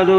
ಮಾರು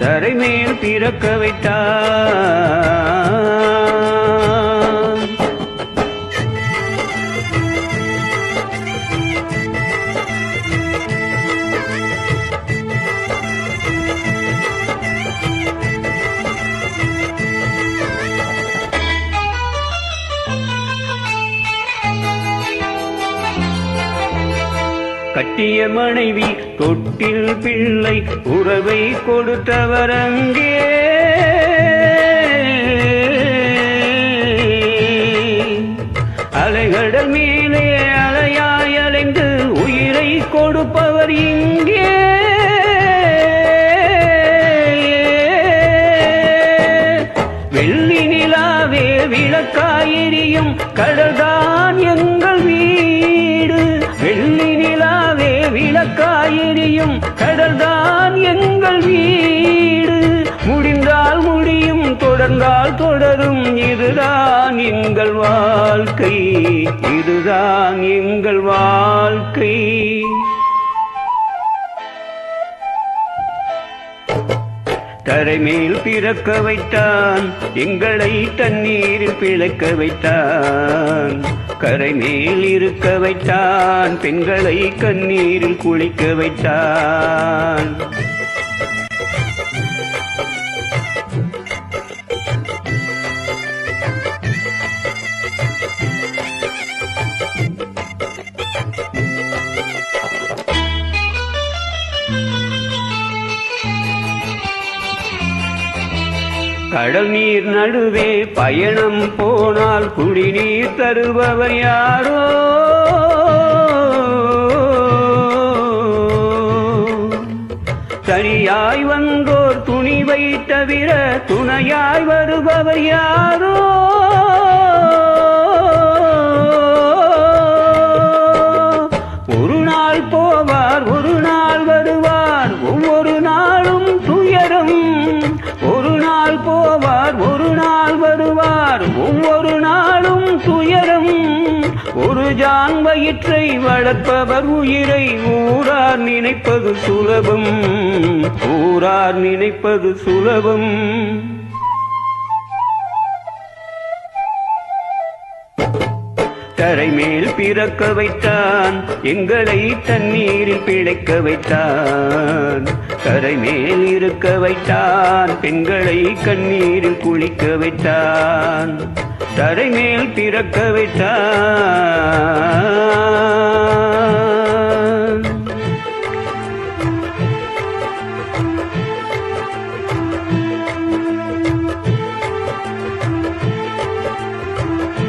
தரைமேல் பிறக்க வைத்தார். கட்டிய மனைவி தொட்டில் பிள்ளை உறவை கொடுத்தவர் அங்கே அலைகடல் மேலே அலையாய் அலைந்து உயிரை கொடுப்பவர் இங்கே. வெள்ளி நிலாவே விளக்காயிரியும் கடல்தான் தொடர்ந்தால் தொடரும் இதுதான் எங்கள் வாழ்க்கை இதுதான் எங்கள் வாழ்க்கை. தரைமேல் பிறக்க வைத்தான் எங்களை தண்ணீரில் பிழைக்க வைத்தான். கரை மேல் இருக்க வைத்தான் பெண்களை கண்ணீரில் குளிக்க வைத்தான். கடல் நீர் நடுவே பயணம் போனால் குடிநீர் தருபவர் யாரோ? தனியாய் வந்தோர் துணிவை தவிர துணையாய் வருபவர் யாரோ? ஒரு ஜான் வயிற்றை வளர்ப்பவர் உயிரை ஊரார் நினைப்பது சுலபம். ஊரார் நினைப்பது சுலபம். கரை மேல் பிறக்க வைத்தான் எங்களை தண்ணீரில் பிழைக்க வைத்தான். கரை மேல் இருக்க வைத்தான் பெண்களை கண்ணீரில் குளிக்க வைத்தான் தரை மேல் பிறக்க வைத்தான்.